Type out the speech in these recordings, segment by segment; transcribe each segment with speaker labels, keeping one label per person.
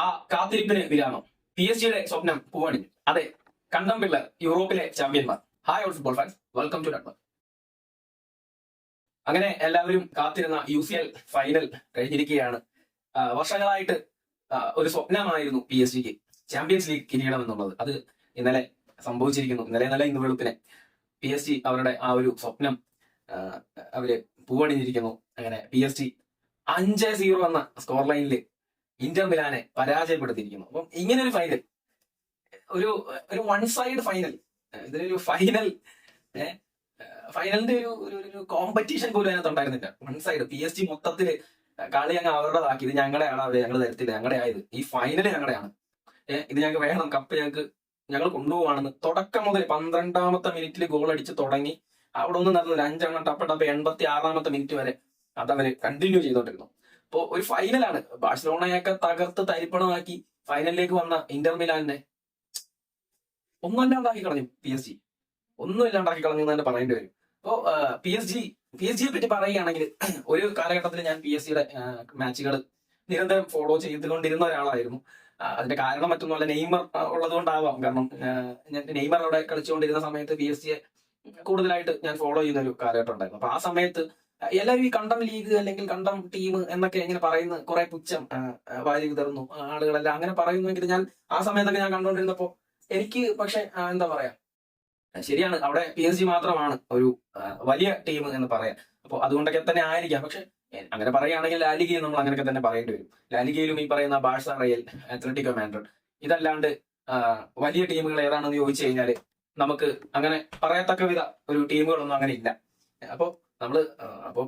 Speaker 1: ആ കാത്തിരിപ്പിന് വിരാമം പി എസ് ജിയുടെ സ്വപ്നം പൂവണിഞ്ഞു. അതെ കണ്ടം പിള്ളർ യൂറോപ്പിലെ ചാമ്പ്യന്മാർ. Hi all football fans welcome to network അങ്ങനെ എല്ലാവരും കാത്തിരുന്ന യു സി എൽ ഫൈനൽ കഴിഞ്ഞിരിക്കുകയാണ്. വർഷങ്ങളായിട്ട് ഒരു സ്വപ്നമായിരുന്നു പി എസ് ജിക്ക് ചാമ്പ്യൻസ് ലീഗ് കിരീടം എന്നുള്ളത് അത് ഇന്നലെ സംഭവിച്ചിരിക്കുന്നു. ഇന്നലെ നല്ല ഇന്ന് വെളുപ്പിനെ പി എസ് ജി അവരുടെ ആ ഒരു സ്വപ്നം അവർ പൂവണിഞ്ഞിരിക്കുന്നു. അങ്ങനെ പി എസ് ജി അഞ്ച് സീറോ എന്ന സ്കോർ ലൈനിൽ ഇന്റർ മിലാനെ പരാജയപ്പെടുത്തിയിരിക്കുന്നു. അപ്പം ഇങ്ങനെ ഒരു ഫൈനൽ ഒരു ഒരു വൺ സൈഡ് ഫൈനൽ ഇതിലൊരു ഫൈനൽ ഫൈനലിന്റെ ഒരു ഒരു- കോമ്പറ്റീഷൻ പോലും അതിനകത്ത് ഉണ്ടായിരുന്നില്ല. One side P S G മൊത്തത്തിൽ കളി അങ്ങ് അവരുടേതാക്കി. ഇത് ഞങ്ങളുടെ ആണ് അവർ ഞങ്ങൾ തരത്തില്ല ഞങ്ങളുടെ ആയത്. ഈ ഫൈനൽ ഞങ്ങളുടെയാണ് ഇത് ഞങ്ങൾക്ക് വേണം. കപ്പ് ഞങ്ങൾക്ക് ഞങ്ങൾ കൊണ്ടുപോവാണെന്ന്. തുടക്കം മുതൽ പന്ത്രണ്ടാമത്തെ മിനിറ്റിൽ ഗോൾ അടിച്ച് തുടങ്ങി. അവിടെ ഒന്നും നടന്നില്ല അഞ്ചെണ്ണം ടപ്പ ടപ്പ എൺപത്തി ആറാമത്തെ മിനിറ്റ് വരെ അതവര് കണ്ടിന്യൂ ചെയ്തോണ്ടിരുന്നു. അപ്പോ ഒരു ഫൈനലാണ് ബാഴ്സലോണയൊക്കെ തകർത്ത് തരിപ്പണമാക്കി ഫൈനലിലേക്ക് വന്ന ഇന്റർ മിലാനെ ഒന്നും ഇല്ലാണ്ടാക്കി കളഞ്ഞു പി എസ് ജി ഒന്നും ഇല്ലാണ്ടാക്കി കളഞ്ഞു എന്ന് തന്നെ പറയേണ്ടി വരും. അപ്പോ P S G P S ജിയെ പറ്റി പറയുകയാണെങ്കിൽ ഒരു കാലഘട്ടത്തിൽ ഞാൻ പി എസ് സിയുടെ മാച്ചുകൾ നിരന്തരം ഫോളോ ചെയ്തുകൊണ്ടിരുന്ന ഒരാളായിരുന്നു. അതിന്റെ കാരണം മറ്റൊന്നുമല്ല നെയ്മർ ഉള്ളത് ഉള്ളതുകൊണ്ടാവാം. കാരണം നെയ്മർ അവിടെ കളിച്ചുകൊണ്ടിരുന്ന സമയത്ത് പി എസ് സിയെ കൂടുതലായിട്ട് ഞാൻ ഫോളോ ചെയ്യുന്ന ഒരു കാലഘട്ടം ഉണ്ടായിരുന്നു. അപ്പൊ ആ സമയത്ത് എല്ലാവരും ഈ കണ്ടം ലീഗ് അല്ലെങ്കിൽ കണ്ടം ടീം എന്നൊക്കെ ഇങ്ങനെ പറയുന്ന കുറെ പുച്ഛം വാരി വിതറുന്നു ആ, ആളുകളെല്ലാം. അങ്ങനെ പറയുന്നുവെങ്കിൽ ഞാൻ ആ സമയത്തൊക്കെ ഞാൻ കണ്ടുകൊണ്ടിരുന്നപ്പോ എനിക്ക് പക്ഷെ എന്താ പറയാ? ശരിയാണ്. അവിടെ പി എസ് ജി മാത്രമാണ് ഒരു വലിയ ടീം എന്ന് പറയാം അപ്പോൾ അതുകൊണ്ടൊക്കെ തന്നെ ആയിരിക്കാം. പക്ഷെ അങ്ങനെ പറയുകയാണെങ്കിൽ ലാലികയും നമ്മൾ അങ്ങനെയൊക്കെ തന്നെ പറയേണ്ടി വരും. ലാലിഗയിലും ഈ പറയുന്ന ബാഴ്സ റയൽ അത്ലറ്റിക്കോ മാൻഡ്രഡ് ഇതല്ലാണ്ട് വലിയ ടീമുകൾ ഏതാണെന്ന് ചോദിച്ചു കഴിഞ്ഞാൽ നമുക്ക് അങ്ങനെ പറയത്തക്ക വിധ ഒരു ടീമുകളൊന്നും അങ്ങനെ ഇല്ല. അപ്പോൾ നമ്മൾ അപ്പോൾ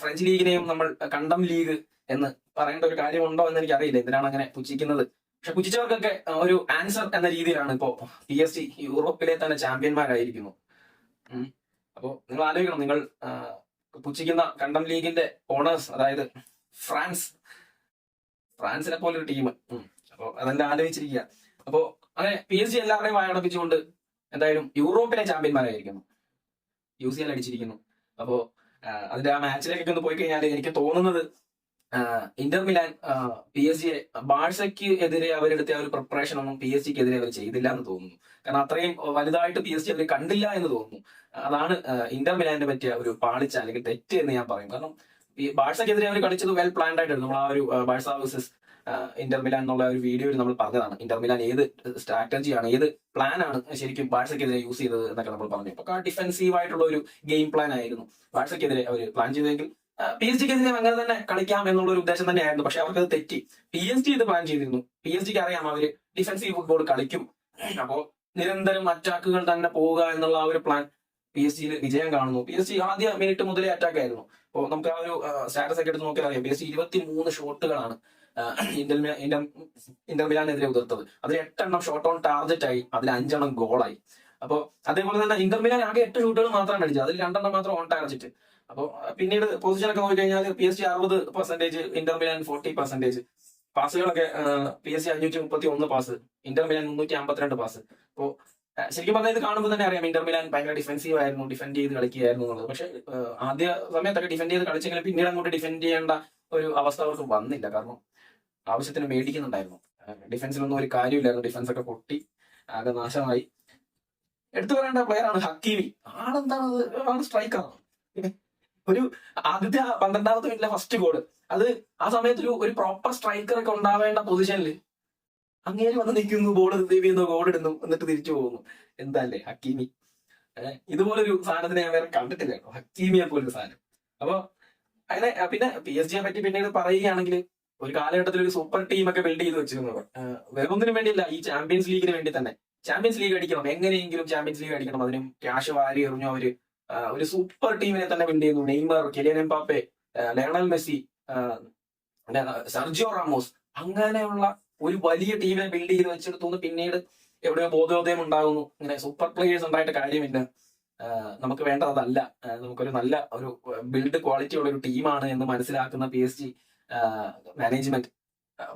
Speaker 1: ഫ്രഞ്ച് ലീഗിനെയും നമ്മൾ കണ്ടം ലീഗ് എന്ന് പറയേണ്ട ഒരു കാര്യമുണ്ടോ എന്ന് എനിക്കറിയില്ല എന്തിനാണ് അങ്ങനെ പുച്ഛിക്കുന്നത്? പക്ഷെ പുച്ഛിച്ചവർക്കൊക്കെ ഒരു ആൻസർ എന്ന രീതിയിലാണ് ഇപ്പോ പി എസ് സി യൂറോപ്പിലെ തന്നെ ചാമ്പ്യന്മാരായിരിക്കുന്നു. അപ്പോൾ അപ്പോ നിങ്ങൾ ആലോചിക്കണം. നിങ്ങൾ പുച്ഛിക്കുന്ന കണ്ടം ലീഗിന്റെ ഓണേഴ്സ് അതായത് ഫ്രാൻസ് ഫ്രാൻസിനെ പോലെ ഒരു ടീം അപ്പോ അതെല്ലാം ആലോചിച്ചിരിക്കുക. അപ്പോ അങ്ങനെ പി എസ് ജി എല്ലാവരുടെയും വായടപ്പിച്ചുകൊണ്ട് എന്തായാലും യൂറോപ്പിലെ ചാമ്പ്യന്മാരായിരിക്കുന്നു. യു സി എൽ അടിച്ചിരിക്കുന്നു. അപ്പോ അതിന്റെ ആ മാച്ചിലേക്കൊക്കെ ഒന്ന് പോയി കഴിഞ്ഞാൽ എനിക്ക് തോന്നുന്നത് ഇന്റർ മിലാൻ പി എസ് ജിയെ ബാഴ്സയ്ക്ക് എതിരെ അവരെടുത്ത ആ ഒരു പ്രിപ്പറേഷൻ ഒന്നും പി എസ് ജിക്ക് എതിരെ അവർ ചെയ്തില്ല എന്ന് തോന്നുന്നു. കാരണം അത്രയും വലുതായിട്ട് പി എസ് ജി അവർ കണ്ടില്ല എന്ന് തോന്നുന്നു. അതാണ് ഇന്റർ മിലാനെ പറ്റിയ ഒരു പാളിച്ച അല്ലെങ്കിൽ തെറ്റ് എന്ന് ഞാൻ പറയും. കാരണം ഈ ബാഴ്സക്കെതിരെ അവർ കളിച്ചത് വെൽ പ്ലാൻഡ് ആയിട്ടായിരുന്നു. നമ്മൾ ആ ഒരു ആ, ബാഴ്സ വേഴ്സസ് ഇന്റർമിലാൻ എന്നുള്ള ഒരു വീഡിയോയിൽ നമ്മൾ പറഞ്ഞതാണ്. ഇന്റർമിലാൻ ഏത് സ്ട്രാറ്റജിയാണ് ഏത് പ്ലാൻ ആണ് ശരിക്കും ബാഴ്സക്കെതിരെ യൂസ് ചെയ്തത് എന്നൊക്കെ നമ്മൾ പറഞ്ഞു. അപ്പൊ ഡിഫെൻസീവ് ആയിട്ടുള്ള ഒരു ഗെയിം പ്ലാൻ ആയിരുന്നു ബാഴ്സക്കെതിരെ അവർ പ്ലാൻ ചെയ്തെങ്കിൽ പി എസ് ജിക്കെതിരെ അങ്ങനെ തന്നെ കളിക്കാം എന്നുള്ള ഒരു ഉദ്ദേശം തന്നെയായിരുന്നു. പക്ഷെ അവർക്ക് അത് തെറ്റി. പി എസ് ജി ഇത് പ്ലാൻ ചെയ്തിരുന്നു. പി എസ് ജിക്ക് അറിയാം അവർ ഡിഫെൻസീവ് ഫുട്ബോൾ കളിക്കും. അപ്പോ നിരന്തരം അറ്റാക്കുകൾ തന്നെ പോവുക എന്നുള്ള ആ ഒരു പ്ലാൻ പി എസ് ജിയിൽ വിജയം കാണുന്നു. പി എസ് ജി ആദ്യ മിനിറ്റ് മുതലേ അറ്റാക്ക് ആയിരുന്നു. അപ്പോൾ നമുക്ക് ആ ഒരു സ്റ്റാറ്റസ് ഒക്കെ എടുത്ത് നോക്കിയാൽ അറിയാം. ബേസ് ഇരുപത്തി മൂന്ന് ഷോട്ടുകളാണ് ഇന്റർ ഇന്റർ ഇന്റർ മിലാനെതിരെ ഉതിർത്തത്. അതിൽ എട്ടെണ്ണം ഷോട്ട് ഓൺ ടാർജറ്റ് ആയി അതിൽ അഞ്ചെണ്ണം ഗോളായി അപ്പോൾ അതേപോലെ തന്നെ ഇന്റർ മിലാൻ ആകെ എട്ട് ഷൂട്ടുകൾ മാത്രമാണ് അടിച്ചത് അതിൽ രണ്ടെണ്ണം മാത്രം ഓൺ ടാർജറ്റ് അപ്പോൾ പിന്നീട് പൊസിഷൻ ഒക്കെ നോക്കി കഴിഞ്ഞാൽ പി എസ് ജി അറുപത് percentage Inter Milan forty percentage പാസുകളൊക്കെ P S G അഞ്ഞൂറ്റി മുപ്പത്തി ഒന്ന് പാസ് ഇന്റർ മിലാൻ മുന്നൂറ്റി അമ്പത്തിരണ്ട് പാസ് അപ്പോൾ ശരിക്കും പറഞ്ഞാൽ ഇത് കാണുമ്പോൾ തന്നെ അറിയാം. ഇന്റർ മിലാൻ ഭയങ്കര ഡിഫെൻസീവ് ആയിരുന്നു ഡിഫെൻഡ് ചെയ്ത് കളിക്കുകയായിരുന്നു എന്നുള്ളത്. പക്ഷെ ആദ്യ സമയത്തൊക്കെ ഡിഫെൻഡ് ചെയ്ത് കളിച്ചെങ്കിലും പിന്നീട് അങ്ങോട്ട് ഡിഫെൻഡ് ചെയ്യേണ്ട ഒരു അവസ്ഥ അവർക്ക് വന്നില്ല. കാരണം ആവശ്യത്തിന് മേടിക്കുന്നുണ്ടായിരുന്നു. ഡിഫൻസിലൊന്നും ഒരു കാര്യമില്ലായിരുന്നു. ഡിഫൻസ് ഒക്കെ പൊട്ടി ആകെ നാശമായി. എടുത്തു പറയേണ്ട പ്ലെയർ ആണ് ഹക്കീമി. ആളെന്താണ് അത്? ആൾ സ്ട്രൈക്കറാണ് ഒരു ആദ്യത്തെ പന്ത്രണ്ടാമത്തെ മിനിറ്റിലെ ഫസ്റ്റ് ഗോൾ അത് ആ സമയത്ത് ഒരു ഒരു പ്രോപ്പർ സ്ട്രൈക്കർ ഒക്കെ ഉണ്ടാവേണ്ട പൊസിഷനിൽ അങ്ങേര് വന്ന് നിൽക്കുന്നു ബോൾ റിസീവ് ചെയ്യുന്നു ഗോൾ ഇടുന്നു എന്നിട്ട് തിരിച്ചു പോകുന്നു. എന്താല്ലേ ഹക്കീമി? ഇതുപോലൊരു സാധനത്തിനെ ഞാൻ വേറെ കണ്ടിട്ടില്ല കേട്ടോ. ഹക്കീമിയെ പോലൊരു സാധനം. അപ്പൊ അങ്ങനെ പിന്നെ പി എസ് ജിയെ പറ്റി പിന്നീട് പറയുകയാണെങ്കിൽ ഒരു കാലഘട്ടത്തിൽ ഒരു സൂപ്പർ ടീം ഒക്കെ ബിൽഡ് ചെയ്ത് വെച്ചിരുന്നത്. വേറൊന്നിനും വേണ്ടിയില്ല ഈ ചാമ്പ്യൻസ് ലീഗിന് വേണ്ടി തന്നെ. ചാമ്പ്യൻസ് ലീഗ് അടിക്കണം. എങ്ങനെയെങ്കിലും ചാമ്പ്യൻസ് ലീഗ് അടിക്കണം. അതിനും ക്യാഷ് വാരി എറിഞ്ഞു അവർ ഒരു സൂപ്പർ ടീമിനെ തന്നെ ബിൽഡ് ചെയ്യുന്നു. Neymar Kylian Mbappe Lionel Messi Sergio Ramos അങ്ങനെയുള്ള ഒരു വലിയ ടീമിനെ ബിൽഡ് ചെയ്ത് വെച്ചെടുത്തു പിന്നീട് എവിടെയോ ബോധോദയം ഉണ്ടാകുന്നു. ഇങ്ങനെ സൂപ്പർ പ്ലേയേഴ്സ് ഉണ്ടായിട്ട് കാര്യമില്ല. നമുക്ക് വേണ്ടത് അതല്ല നമുക്കൊരു നല്ല ഒരു ബിൽഡ് ക്വാളിറ്റി ഉള്ള ഒരു ടീമാണ് എന്ന് മനസ്സിലാക്കുന്ന പി എസ് ജി മാനേജ്മെന്റ്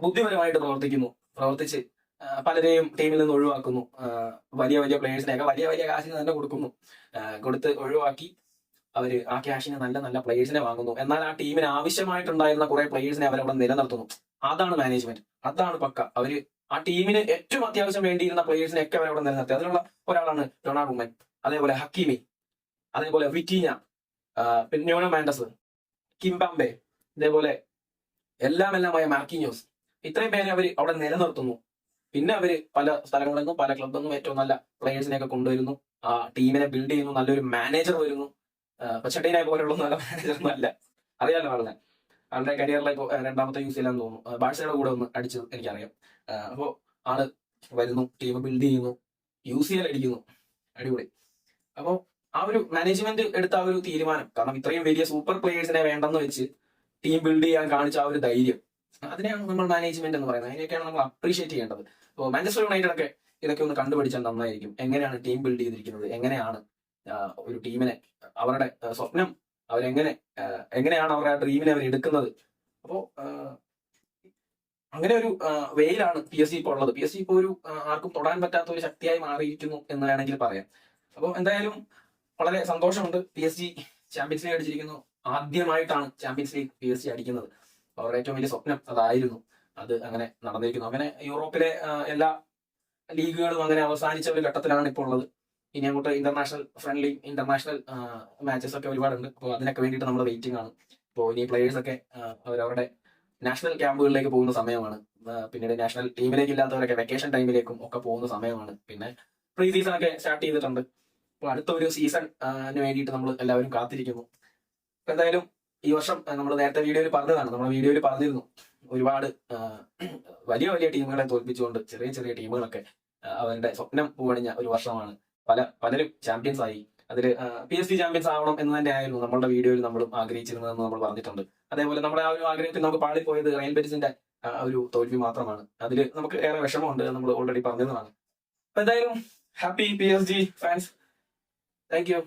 Speaker 1: ബുദ്ധിപരമായിട്ട് പ്രവർത്തിക്കുന്നു. പ്രവർത്തിച്ച് പലരെയും ടീമിൽ നിന്ന് ഒഴിവാക്കുന്നു. വലിയ വലിയ പ്ലേയേഴ്സിനെയൊക്കെ വലിയ വലിയ കാശിന് തന്നെ കൊടുക്കുന്നു. കൊടുത്ത് ഒഴിവാക്കി അവർ ആ ക്യാഷിന് നല്ല നല്ല പ്ലേയേഴ്സിനെ വാങ്ങുന്നു. എന്നാൽ ആ ടീമിന് ആവശ്യമായിട്ടുണ്ടായിരുന്ന കുറെ പ്ലേയേഴ്സിനെ അവരവിടെ നിലനിർത്തുന്നു. അതാണ് മാനേജ്മെന്റ് അതാണ് പക്ക. അവർ ആ ടീമിന് ഏറ്റവും അത്യാവശ്യം വേണ്ടിയിരുന്ന പ്ലേയേഴ്സിനെ ഒക്കെ അവരവിടെ നിലനിർത്തി. അതിനുള്ള ഒരാളാണ് ഡൊണാൾഡ് ഉമ്മൻ. അതേപോലെ ഹക്കീമി. അതേപോലെ വിറ്റീന. പിന്നെ ന്യൂനോ മാൻഡസ്. കിംബാംബെ ഇതേപോലെ എല്ലാം എല്ലാമായ മാർക്കിന്യോസ് ഇത്രയും പേരെ അവർ അവിടെ നിലനിർത്തുന്നു. പിന്നെ അവർ പല സ്ഥലങ്ങളിൽ നിന്നും പല ക്ലബിൽ നിന്നും ഏറ്റവും നല്ല പ്ലേയേഴ്സിനെ ഒക്കെ കൊണ്ടുവരുന്നു. ആ ടീമിനെ ബിൽഡ് ചെയ്യുന്നു. നല്ലൊരു മാനേജർ വരുന്നു. പച്ചട്ടീനെ പോലെയുള്ള നല്ല മാനേജർ ഒന്നും അല്ല. അറിയാലോ ആളിനെ ആളുടെ കരിയറിലെ രണ്ടാമത്തെ യൂസ് ചെയ്യാൻ തോന്നുന്നു. ബാഴ്സയുടെ കൂടെ ഒന്ന് അടിച്ചത് എനിക്കറിയാം. അപ്പോൾ ആൾ വരുന്നു ടീം ബിൽഡ് ചെയ്യുന്നു യു സി എൽ അടിക്കുന്നു അടിപൊളി. അപ്പോൾ ആ ഒരു മാനേജ്മെന്റ് എടുത്ത ആ ഒരു തീരുമാനം കാരണം ഇത്രയും വലിയ സൂപ്പർ പ്ലേയേഴ്സിനെ വേണ്ടെന്ന് വെച്ച് ടീം ബിൽഡ് ചെയ്യാൻ കാണിച്ച ആ ഒരു ധൈര്യം അതിനെയാണ് നമ്മൾ മാനേജ്മെന്റ് എന്ന് പറയുന്നത്. അതിനെയൊക്കെയാണ് നമ്മൾ അപ്രീഷിയേറ്റ് ചെയ്യേണ്ടത്. ഇപ്പോൾ മാഞ്ചസ്റ്റർ യുണൈറ്റഡ് ഒക്കെ ഇതൊക്കെ ഒന്ന് കണ്ടുപിടിച്ചാൽ നന്നായിരിക്കും. എങ്ങനെയാണ് ടീം ബിൽഡ് ചെയ്തിരിക്കുന്നത്? എങ്ങനെയാണ് ഒരു ടീമിനെ അവരുടെ സ്വപ്നം അവരെങ്ങനെ എങ്ങനെയാണ് അവർ ആ ഡ്രീമിനെ അവർ എടുക്കുന്നത്? അപ്പോ അങ്ങനെ ഒരു വെയിലാണ് പി എസ് സി ഇപ്പോൾ ഉള്ളത്. പി എസ് സി ഇപ്പോൾ ഒരു ആർക്കും തൊടാൻ പറ്റാത്ത ഒരു ശക്തിയായി മാറിയിരിക്കുന്നു എന്ന് വേണമെങ്കിൽ പറയാം. അപ്പോൾ എന്തായാലും വളരെ സന്തോഷമുണ്ട് P S G champions league അടിച്ചിരിക്കുന്നു. ആദ്യമായിട്ടാണ് champions league P S G അടിക്കുന്നത്. അവരുടെ ഏറ്റവും വലിയ സ്വപ്നം അതായിരുന്നു. അത് അങ്ങനെ നടന്നിരിക്കുന്നു. അങ്ങനെ യൂറോപ്പിലെ എല്ലാ ലീഗുകളും അങ്ങനെ അവസാനിച്ച ഒരു ഘട്ടത്തിലാണ് ഇപ്പോൾ ഉള്ളത്. ഇനി അങ്ങോട്ട് ഇന്റർനാഷണൽ ഫ്രണ്ട്ലി ഇന്റർനാഷണൽ മാച്ചസ് ഒക്കെ ഒരുപാടുണ്ട്. അപ്പോൾ അതിനൊക്കെ വേണ്ടിട്ട് നമ്മൾ വെയിറ്റിംഗ് ആണ്. അപ്പോൾ ഇനി പ്ലേയേഴ്സ് ഒക്കെ അവരവരുടെ നാഷണൽ ക്യാമ്പുകളിലേക്ക് പോകുന്ന സമയമാണ്. പിന്നീട് നാഷണൽ ടീമിലേക്ക് ഇല്ലാത്തവരൊക്കെ വെക്കേഷൻ ടൈമിലേക്കും ഒക്കെ പോകുന്ന സമയമാണ്. പിന്നെ പ്രീ സീസൺ ഒക്കെ സ്റ്റാർട്ട് ചെയ്തിട്ടുണ്ട്. അപ്പോൾ അടുത്ത ഒരു സീസണിന് വേണ്ടിയിട്ട് നമ്മൾ എല്ലാവരും കാത്തിരിക്കുന്നു. എന്തായാലും ഈ വർഷം നമ്മൾ നേരത്തെ വീഡിയോയിൽ പറഞ്ഞതാണ്. നമ്മൾ വീഡിയോയിൽ പറഞ്ഞിരുന്നു. ഒരുപാട് വലിയ വലിയ ടീമുകളെ തോൽപ്പിച്ചുകൊണ്ട് ചെറിയ ചെറിയ ടീമുകളൊക്കെ അവരുടെ സ്വപ്നം പൂവണിഞ്ഞ ഒരു വർഷമാണ്. പല പലരും ചാമ്പ്യൻസ് ആയി. അതിൽ പി എസ് സി ചാമ്പ്യൻസ് ആവണം എന്ന് തന്നെ ആയിരുന്നു നമ്മുടെ വീഡിയോയിൽ നമ്മളും ആഗ്രഹിച്ചിരുന്നതെന്ന് നമ്മൾ പറഞ്ഞിട്ടുണ്ട്. അതേപോലെ നമ്മുടെ ആ ഒരു ആഗ്രഹത്തിൽ നമുക്ക് പാളിപ്പോയത് റയൽ ബെറ്റിസിന്റെ ഒരു തോൽവി മാത്രമാണ്. അതിൽ നമുക്ക് ഏറെ വിഷമമുണ്ട് നമ്മൾ ഓൾറെഡി പറഞ്ഞതാണ്. അപ്പൊ എന്തായാലും happy P S G fans thank you